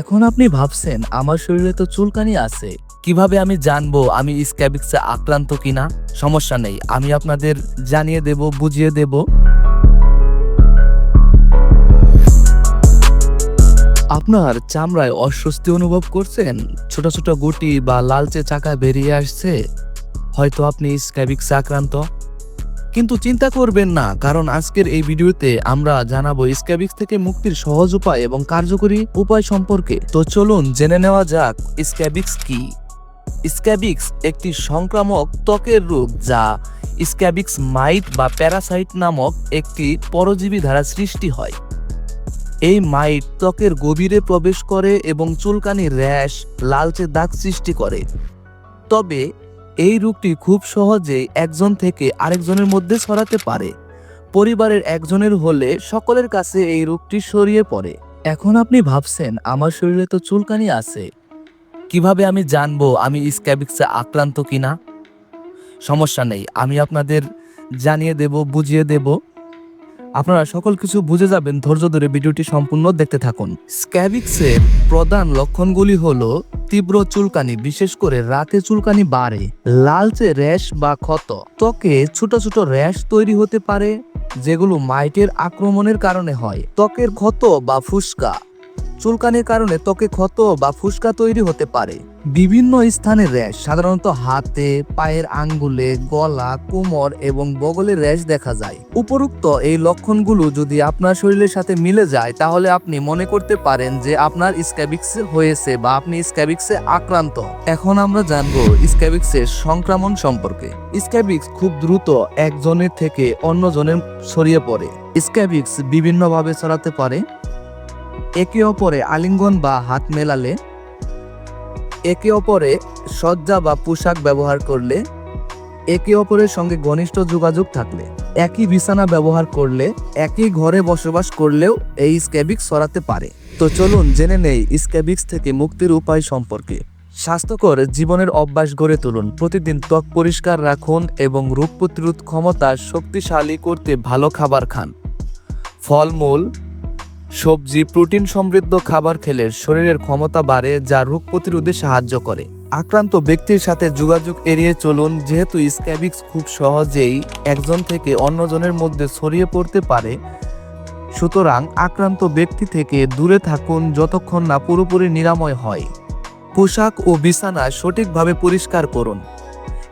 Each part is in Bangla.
এখন আপনি ভাবছেন আমার শরীরে তো চুলকানি আছে। কীভাবে আমি জানব আমি স্ক্যাবিক্সে আক্রান্ত কিনা? সমস্যা নেই, আমি আপনাদের জানিয়ে দেব, বুঝিয়ে দেব। আপনার চামড়ায় অস্বস্তি অনুভব করছেন? ছোট ছোট গুটি বা লালচে চাকা বেরিয়ে আসছে? হয়তো আপনি স্ক্যাবিক্সে আক্রান্ত। কিন্তু চিন্তা করবেন না, কারণ আজকের এই ভিডিওতে আমরা জানাব স্ক্যাবিক্স থেকে মুক্তির সহজ উপায় এবং কার্যকরী উপায় সম্পর্কে। তো চলুন জেনে নেওয়া যাক স্ক্যাবিক্স কি। স্ক্যাবিক্স একটি সংক্রামক ত্বকের রোগ যা স্ক্যাবিক্স মাইট বা প্যারাসাইট নামক একটি পরজীবী দ্বারা সৃষ্টি হয়। এই মাইট ত্বকের গভীরে প্রবেশ করে এবং চুলকানি, র্যাশ, লালচে দাগ সৃষ্টি করে। তবে এই রোগটি খুব সহজেই একজন থেকে আরেকজনের মধ্যে ছড়াতে পারে। পরিবারের একজনের হলে সকলের কাছে এই রোগটি সরিয়ে পড়ে। এখন আপনি ভাবছেন, আমার শরীরে তো চুলকানি আছে। কীভাবে আমি জানব আমি স্ক্যাবিক্সে আক্রান্ত কিনা? সমস্যা নেই, আমি আপনাদের জানিয়ে দেব, বুঝিয়ে দেব। আপনারা সকল কিছু বুঝে যাবেন ধৈর্য ধরে ভিডিওটি সম্পূর্ণ দেখতে থাকুন। স্ক্যাবিক্সের প্রধান লক্ষণগুলি হল তীব্র চুলকানি, বিশেষ করে রাতে চুলকানি বাড়ে, লালচে র্যাশ বা ক্ষত। ত্বকে ছোট ছোট র্যাশ তৈরি হতে পারে, যেগুলো মাইটের আক্রমণের কারণে হয়। ত্বকের ক্ষত বা ফুসকা চুলকানির কারণে ত্বকে ক্ষত বা ফুসকা তৈরি হতে পারে। বিভিন্ন স্থানে র্যাশ, সাধারণত হাতে, পায়ের আঙ্গুলে, গলা, কোমর এবং বগলে র্যাশ দেখা যায়। উপরোক্ত এই লক্ষণগুলো যদি আপনার শরীরের সাথে মিলে যায়, তাহলে আপনি মনে করতে পারেন যে আপনার স্ক্যাবিক্স হয়েছে বা আপনি স্ক্যাবিক্সে আক্রান্ত। এখন আমরা জানব স্ক্যাবিক্সের সংক্রমণ সম্পর্কে। স্ক্যাবিক্স খুব দ্রুত একজনের থেকে অন্যজনের ছড়িয়ে পড়ে। স্ক্যাবিক্স বিভিন্নভাবে ছড়াতে পারে। একে অপরে আলিঙ্গন বা হাত মেলালে, একে অপরে সজ্জা বা পোশাক ব্যবহার করলে, একে অপরের সঙ্গে ঘনিষ্ঠ যোগাযোগ থাকলে। একই বিছানা ব্যবহার করলে, একই ঘরে বসবাস করলেও এই স্ক্যাবিক্স ছড়াতে পারে। তো চলুন জেনে নেই স্ক্যাবিক্স থেকে মুক্তির উপায় সম্পর্কে। স্বাস্থ্যকর জীবনের অভ্যাস গড়ে তুলুন। প্রতিদিন ত্বক পরিষ্কার রাখুন এবং রোগ প্রতিরোধ ক্ষমতা শক্তিশালী করতে ভালো খাবার খান। ফলমূল সবজি, প্রোটিন সমৃদ্ধ খাবার খেলে শরীরের ক্ষমতা বাড়ে, যা রোগ প্রতিরোধে সাহায্য করে। আক্রান্ত ব্যক্তির সাথে যোগাযোগ এড়িয়ে চলুন, যেহেতু স্ক্যাবিক্স খুব সহজেই একজন থেকে অন্যজনের মধ্যে ছড়িয়ে পড়তে পারে। সুতরাং আক্রান্ত ব্যক্তি থেকে দূরে থাকুন যতক্ষণ না পুরোপুরি নিরাময় হয়। পোশাক ও বিছানা সঠিকভাবে পরিষ্কার করুন।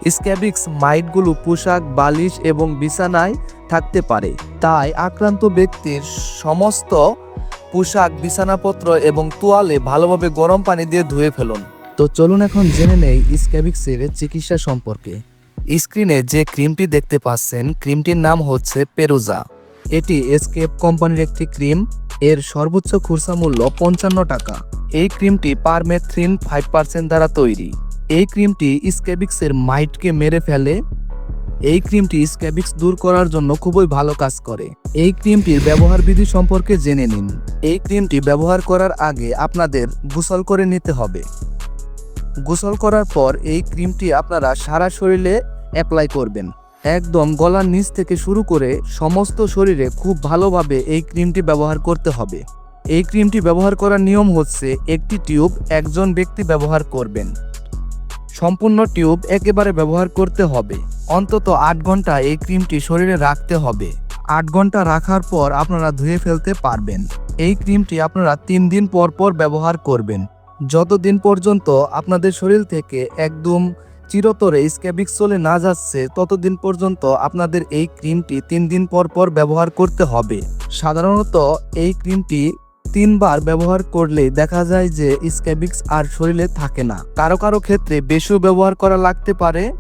স্ক্যাবিক্স মাইটগুলো পোশাক, বালিশ এবং বিছানায় থাকতে পারে। তাই আক্রান্ত ব্যক্তির সমস্ত পোশাক, বিছানাপত্র এবং তোয়ালে ভালোভাবে গরম পানি দিয়ে ধুয়ে ফেলুন। তো চলুন এখন জেনে নেই স্ক্যাবিক্সের চিকিৎসা সম্পর্কে। স্ক্রিনে যে ক্রিমটি দেখতে পাচ্ছেন, ক্রিমটির নাম হচ্ছে পেরুজা। এটি এসকেপ কোম্পানির একটি ক্রিম। এর সর্বোচ্চ খুচরা মূল্য পঞ্চান্ন টাকা। এই ক্রিমটি পারমেথ্রিন ফাইভ পার্সেন্ট দ্বারা তৈরি। এই ক্রিমটি স্ক্যাবিক্সের মাইটকে মেরে ফেলে। এই ক্রিমটি স্ক্যাবিক্স দূর করার জন্য খুবই ভালো কাজ করে। এই ক্রিমটির ব্যবহার বিধি সম্পর্কে জেনে নিন। এই ক্রিমটি ব্যবহার করার আগে আপনাদের গোসল করে নিতে হবে। গোসল করার পর এই ক্রিমটি আপনারা সারা শরীরে অ্যাপ্লাই করবেন। একদম গলার নিচ থেকে শুরু করে সমস্ত শরীরে খুব ভালোভাবে এই ক্রিমটি ব্যবহার করতে হবে। এই ক্রিমটি ব্যবহার করার নিয়ম হচ্ছে একটি টিউব একজন ব্যক্তি ব্যবহার করবেন। সম্পূর্ণ টিউব একেবারে ব্যবহার করতে হবে। অন্তত আট ঘণ্টা এই ক্রিমটি শরীরে রাখতে হবে। আট ঘণ্টা রাখার পর আপনারা ধুয়ে ফেলতে পারবেন। এই ক্রিমটি আপনারা তিন দিন পর পর ব্যবহার করবেন। যতদিন পর্যন্ত আপনাদের শরীর থেকে একদম চিরতরে স্ক্যাবিক্স চলে না যাচ্ছে, ততদিন পর্যন্ত আপনাদের এই ক্রিমটি তিন দিন পর পর ব্যবহার করতে হবে। সাধারণত এই ক্রিমটি তিনবার ব্যবহার করলে দেখা যায় যে স্ক্যাবিক্স আর শরীরে থাকে না। কারও কারও ক্ষেত্রে বেশিও ব্যবহার করা লাগতে পারে।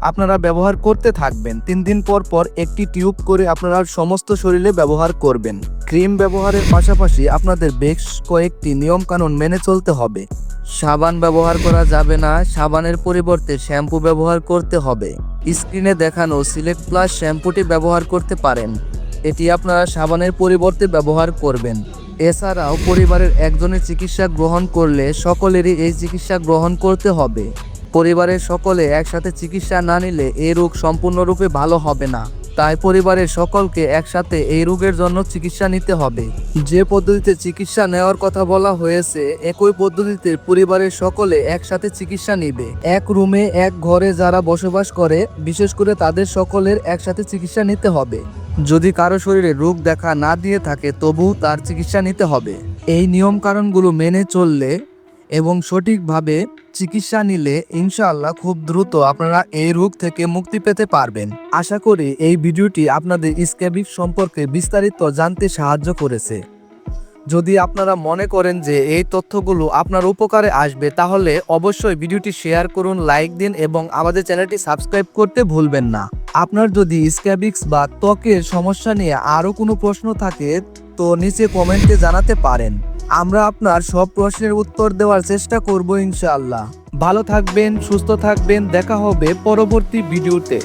আপনারা ব্যবহার করতে থাকবেন। তিন দিন পর পর একটি টিউব করে আপনারা সমস্ত শরীরে ব্যবহার করবেন। ক্রিম ব্যবহারের পাশাপাশি আপনাদের বেশ কয়েকটি নিয়ম কানুন মেনে চলতে হবে। সাবান ব্যবহার করা যাবে না। সাবানের পরিবর্তে শ্যাম্পু ব্যবহার করতে হবে। স্ক্রিনে দেখানো সিলেক্ট প্লাস শ্যাম্পুটি ব্যবহার করতে পারেন। এটি আপনারা সাবানের পরিবর্তে ব্যবহার করবেন। এছাড়াও পরিবারের একজনের চিকিৎসা গ্রহণ করলে সকলেরই এই চিকিৎসা গ্রহণ করতে হবে। পরিবারের সকলে একসাথে চিকিৎসা না নিলে এই রোগ সম্পূর্ণরূপে ভালো হবে না। তাই পরিবারের সকলকে একসাথে এই রোগের জন্য চিকিৎসা নিতে হবে। যে পদ্ধতিতে চিকিৎসা নেওয়ার কথা বলা হয়েছে, একই পদ্ধতিতে পরিবারের সকলে একসাথে চিকিৎসা নিবে। এক রুমে, এক ঘরে যারা বসবাস করে, বিশেষ করে তাদের সকলের একসাথে চিকিৎসা নিতে হবে। যদি কারও শরীরে রোগ দেখা না দিয়ে থাকে তবু তার চিকিৎসা নিতে হবে। এই নিয়মকানুনগুলো মেনে চললে এবং সঠিকভাবে চিকিৎসা নিলে ইনশাআল্লাহ খুব দ্রুত আপনারা এই রোগ থেকে মুক্তি পেতে পারবেন। আশা করি এই ভিডিওটি আপনাদের স্ক্যাবিক সম্পর্কে বিস্তারিত জানতে সাহায্য করেছে। যদি আপনারা মনে করেন যে এই তথ্যগুলো আপনার উপকারে আসবে, তাহলে অবশ্যই ভিডিওটি শেয়ার করুন, লাইক দিন এবং আমাদের চ্যানেলটি সাবস্ক্রাইব করতে ভুলবেন না। আপনার যদি স্ক্যাবিক্স বা ত্বকের সমস্যা নিয়ে আরও কোনো প্রশ্ন থাকে, তো নিচে কমেন্টে জানাতে পারেন। আমরা আপনার সব প্রশ্নের উত্তর দেওয়ার চেষ্টা করব ইনশাআল্লাহ। ভালো থাকবেন, সুস্থ থাকবেন, দেখা হবে পরবর্তী ভিডিওতে।